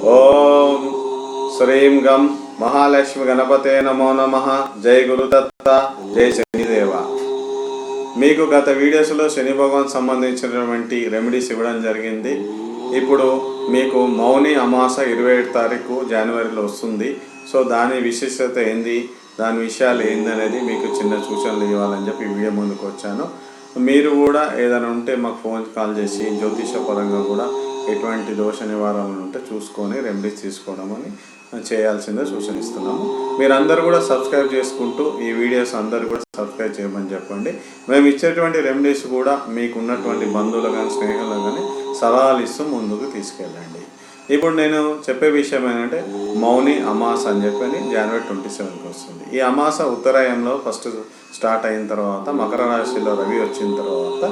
ఓం శ్రీం గం మహాలక్ష్మి గణపతే నమో నమ. జై గురుదత్త జై శనిదేవ. మీకు గత వీడియోస్లో శని భగవాన్ సంబంధించినటువంటి రెమెడీస్ ఇవ్వడం జరిగింది. ఇప్పుడు మీకు మౌని అమాస ఇరవై ఏడు తారీఖు జనవరిలో వస్తుంది. సో దాని విశిష్టత ఏంది? దాని విషయాలు ఏంది అనేది మీకు చిన్న సూచనలు ఇవ్వాలని చెప్పి వీడియో ముందుకు వచ్చాను. మీరు కూడా ఏదైనా ఉంటే మాకు ఫోన్ కాల్ చేసి జ్యోతిష పరంగా కూడా ఎటువంటి దోష నివారణలు ఉంటే చూసుకొని రెమెడీస్ తీసుకోవడం అని చేయాల్సిందే సూచనిస్తున్నాము. మీరందరూ కూడా సబ్స్క్రైబ్ చేసుకుంటూ ఈ వీడియోస్ అందరూ కూడా సబ్స్క్రైబ్ చేయమని చెప్పండి. మేము ఇచ్చేటువంటి రెమెడీస్ కూడా మీకు ఉన్నటువంటి బంధువులు కానీ స్నేహితులు కానీ సలహాలు ఇస్తూ ముందుకు తీసుకెళ్ళండి. ఇప్పుడు నేను చెప్పే విషయం ఏంటంటే మౌని అమాస అని చెప్పని జనవరి ట్వంటీ సెవెన్కి వస్తుంది. ఈ అమాస ఉత్తరాయణంలో ఫస్ట్ స్టార్ట్ అయిన తర్వాత మకర రాశిలో రవి వచ్చిన తర్వాత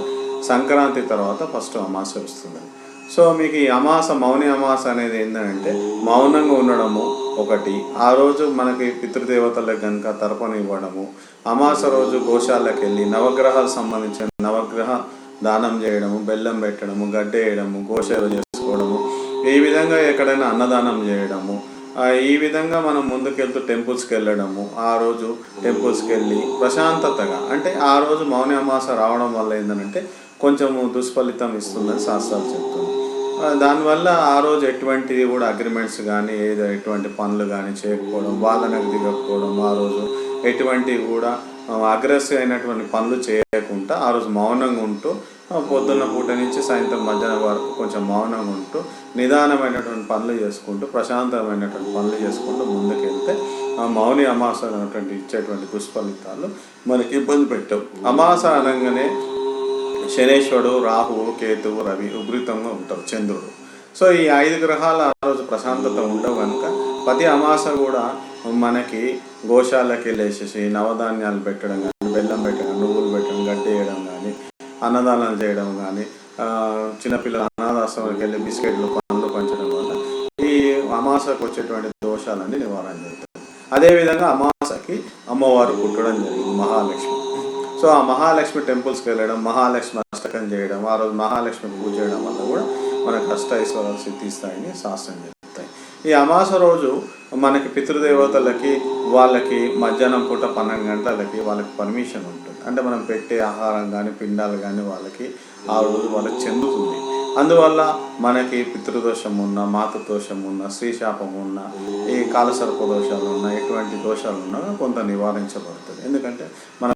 సంక్రాంతి తర్వాత ఫస్ట్ అమాస వస్తుంది. సో మీకు ఈ అమాస మౌని అమాస అనేది ఏంటంటే మౌనంగా ఉండడము ఒకటి. ఆ రోజు మనకి పితృదేవతలకు కనుక తర్పణ ఇవ్వడము అమాస రోజు గోశాలకు వెళ్ళి నవగ్రహాలకు సంబంధించిన నవగ్రహ దానం చేయడము బెల్లం పెట్టడము గడ్డేయడము గోసేవ చేసుకోవడము ఈ విధంగా ఎక్కడైనా అన్నదానం చేయడము ఈ విధంగా మనం ముందుకెళ్తూ టెంపుల్స్కి వెళ్ళడము ఆ రోజు టెంపుల్స్కి వెళ్ళి ప్రశాంతతగా అంటే ఆ రోజు మౌని అమాస రావడం వల్ల ఏంటంటే కొంచెము దుష్ఫలితం ఇస్తుందని శాస్త్రాలు చెప్తుంది దానివల్ల ఆ రోజు ఎటువంటి కూడా అగ్రిమెంట్స్ కానీ ఏదో ఎటువంటి పనులు కానీ చేయకపోవడం వాదనకు దిగకపోవడం ఆ రోజు ఎటువంటి కూడా అగ్రెసివ్ అయినటువంటి పనులు చేయకుండా ఆ రోజు మౌనంగా ఉంటూ పొద్దున్న పూట నుంచి సాయంత్రం మధ్యాహ్నం వరకు కొంచెం మౌనంగా ఉంటూ నిదానమైనటువంటి పనులు చేసుకుంటూ ప్రశాంతమైనటువంటి పనులు చేసుకుంటూ ముందుకెళ్తే మౌని అమాస అనేటువంటి ఇచ్చేటువంటి దుష్ఫలితాలు మనకి ఇబ్బంది పెట్టవు. అమాస అనగానే శనేశ్వరుడు రాహువు కేతువు రవి ఉగ్రితంగా ఉంటారు చంద్రుడు. సో ఈ ఐదు గ్రహాలు ఆ రోజు ప్రశాంతత ఉండవు కనుక ప్రతి అమాస కూడా మనకి గోశాలకి వెళ్ళేసేసి నవధాన్యాలు పెట్టడం కానీ బెల్లం పెట్టడం నువ్వులు పెట్టడం గడ్డి వేయడం కానీ అన్నదానాలు చేయడం కానీ చిన్నపిల్లల అనాథాశ్రమానికి వెళ్ళి బిస్కెట్లు పండ్లు పంచడం వల్ల ఈ అమాసకు వచ్చేటువంటి దోషాలన్నీ నివారణ జరుగుతాయి అదేవిధంగా అమాసకి అమ్మవారు పుట్టడం జరిగింది మహాలక్ష్మి. సో ఆ మహాలక్ష్మి టెంపుల్స్కి వెళ్ళడం మహాలక్ష్మి అష్టకం చేయడం ఆ రోజు మహాలక్ష్మి పూజ చేయడం వల్ల కూడా మనకు అష్టైశ్వరాలు సిద్ధిస్తాయని శాస్త్రం చెప్తాయి. ఈ అమాస రోజు మనకి పితృదేవతలకి వాళ్ళకి మధ్యాహ్నం పూట పన్నెండు గంటలకి వాళ్ళకి పర్మిషన్ ఉంటుంది. అంటే మనం పెట్టే ఆహారం కానీ పిండాలు కానీ వాళ్ళకి ఆ రోజు వాళ్ళకి చెందుతుంది. అందువల్ల మనకి పితృదోషం ఉన్న మాతృదోషం ఉన్న స్త్రీశాపం ఉన్న ఈ కాలసర్ప దోషాలు ఉన్న ఎటువంటి దోషాలు ఉన్నా కొంత నివారించబడుతుంది. ఎందుకంటే మన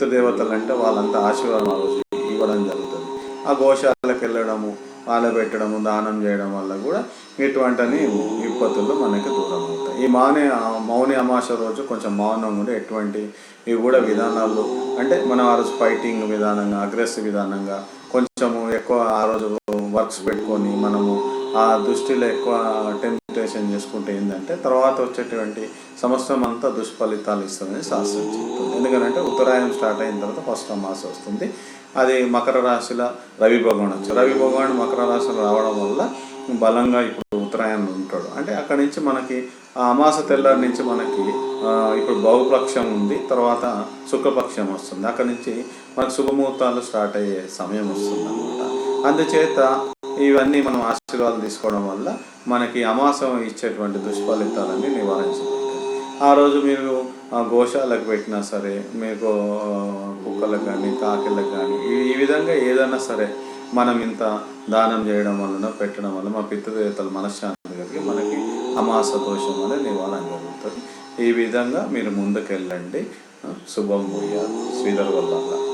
పితృదేవతలు అంటే వాళ్ళంతా ఆశీర్వాదం ఆ రోజు ఇవ్వడం జరుగుతుంది. ఆ గోశాలకు వెళ్ళడము పాల పెట్టడము దానం చేయడం వల్ల కూడా ఇటువంటి విపత్తులు మనకి దూరం అవుతాయి ఈ మౌని మౌని అమాస రోజు కొంచెం మౌనం ఉండి ఎటువంటి ఇవి కూడా విధానాలు అంటే మనం ఆ రోజు ఫైటింగ్ విధానంగా అగ్రెసివ్ విధానంగా కొంచెము ఎక్కువ ఆ రోజు వర్క్స్ పెట్టుకొని మనము ఆ దృష్టిలో ఎక్కువ మెడిటేషన్ చేసుకుంటే ఏంటంటే తర్వాత వచ్చేటువంటి సంవత్సరం అంతా దుష్ఫలితాలు ఇస్తుందని శాస్త్రం చెప్తుంది. ఎందుకంటే ఉత్తరాయణం స్టార్ట్ అయిన తర్వాత ఫస్ట్ అమాస వస్తుంది. అది మకర రాశిలో రవి భగవాన్ వచ్చారు రవి భగవాన్ మకర రాశిలో రావడం వల్ల బలంగా ఇప్పుడు ఉత్తరాయణం ఉంటాడు. అంటే అక్కడి నుంచి మనకి ఆ అమాస తెల్లారి నుంచి మనకి ఇప్పుడు బహుపక్షం ఉంది. తర్వాత శుక్లపక్షం వస్తుంది. అక్కడి నుంచి మనకు శుభముహూర్తాలు స్టార్ట్ అయ్యే సమయం వస్తుంది అనమాట అందుచేత ఇవన్నీ మనం ఆశీర్వాదాలు తీసుకోవడం వల్ల మనకి అమాసం ఇచ్చేటువంటి దుష్ఫలితాలన్నీ నివారించబడతాయి. ఆ రోజు మీరు గోశాలకు పెట్టినా సరే మీకు కుక్కలకు కానీ కాకిళ్ళకు కానీ ఈ- విధంగా ఏదైనా సరే మనం ఇంత దానం చేయడం వలన పెట్టడం వల్ల మా పితృదేవతల మనశ్శాంతి కలిగి మనకి అమాస దోషం అనేది నివారణ జరుగుతుంది. ఈ విధంగా మీరు ముందుకెళ్ళండి. శుభం భూయాలు శ్రీధర్ వల్ల